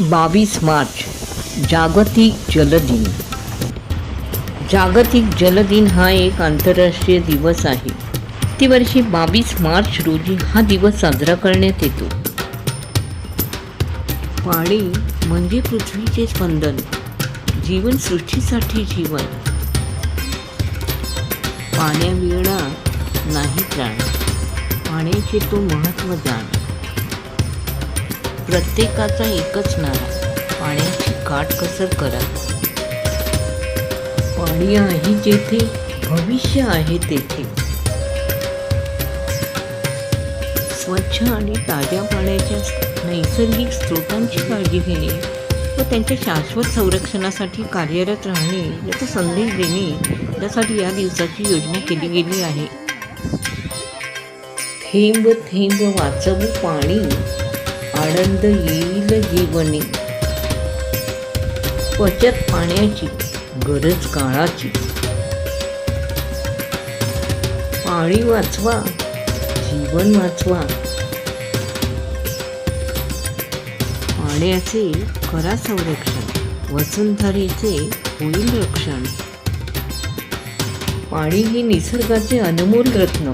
बावीस मार्च जागतिक जलदिन जागतिक जलदिन हा एक आंतरराष्ट्रीय दिवस आहे. प्रतिवर्षी वर्षी बावीस मार्च रोजी हा दिवस साजरा करण्यात येतो. पाणी म्हणजे पृथ्वीचे स्पंदन जीवनसृष्टीसाठी जीवन. पाण्याविणा नाही प्राण पाण्याचे तो महत्त्व जाण. प्रत्येकाचा एकच नारा. पाण्याची काटकसर करा. पाणी आहे जेथे भविष्य आहे तेथे. स्वच्छ आणि ताज्या पाण्याच्या नैसर्गिक स्रोतांची काळजी घेणे व त्यांच्या शाश्वत संरक्षणासाठी कार्यरत राहणे याचा संदेश देणे यासाठी या दिवसाची योजना केली गेली आहे. थेंब थेंब वाचवू पाणी. आनंद येईल जीवनी बचत पाण्याची गरज काळाची. पाणी वाचवा जीवन वाचवा. पाण्याचे करा संरक्षण वसुंधरेचे होईल रक्षण. पाणी हे निसर्गाचे अनमोल रत्न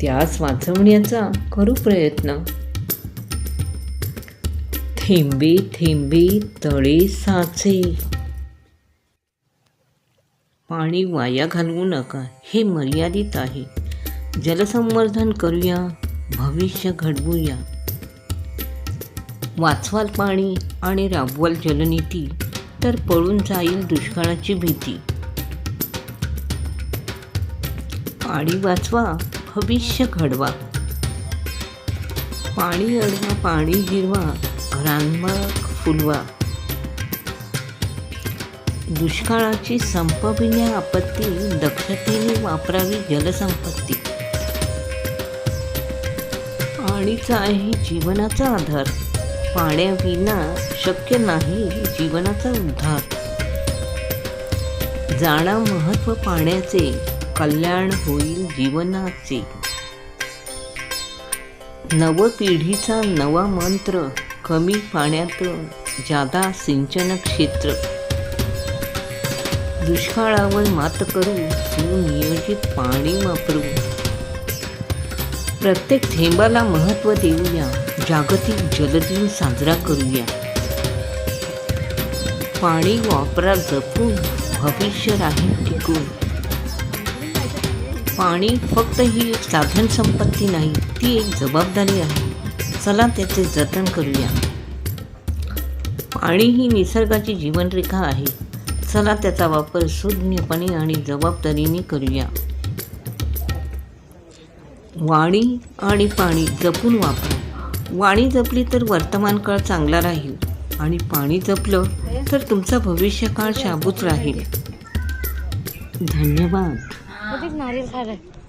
त्यास वाचवण्याचा करू प्रयत्न. थेंबे थेंबे तळे साचे. पाणी वाया घालवू नका हे मर्यादित आहे. जलसंवर्धन करूया भविष्य घडवूया. वाचवाल पाणी आणि राबवाल जलनीती तर पळून जाईल दुष्काळाची भीती. पाणी वाचवा भविष्य घडवा. पाणी अडवा पाणी जिरवा रानबाग फुलवा. दुष्काळाची संपविण्या आपत्ती दक्षतेने वापरावी जलसंपत्ती. पाणीचा आहे जीवनाचा आधार. पाण्याविना शक्य नाही जीवनाचा उद्धार. जाणा महत्त्व पाण्याचे कल्याण होईल जीवनाचे. नव पिढीचा नवा मंत्र. कमी पाण्यात जादा सिंचन क्षेत्र. दुष्काळावर मात करू सुनियोजित पाणी वापरू. प्रत्येक थेंबाला महत्त्व देऊया. जागतिक जलदिन साजरा करूया. पाणी वापरा जपून. भविष्य राहील टिकून. पाणी फक्त ही एक साधन संपत्ती नाही ती एक जबाबदारी आहे. चला त्याचे जतन करूया. पाणी ही निसर्गाची जीवनरेखा आहे. चला त्याचा वापर सुज्ञपणे आणि जबाबदारीने करूया. वाणी आणि पाणी जपून वापरा. वाणी जपली तर वर्तमान काळ चांगला राहील आणि पाणी जपलं तर तुमचा भविष्यकाळ शाबूत राहील. धन्यवाद. नारियल खा रहे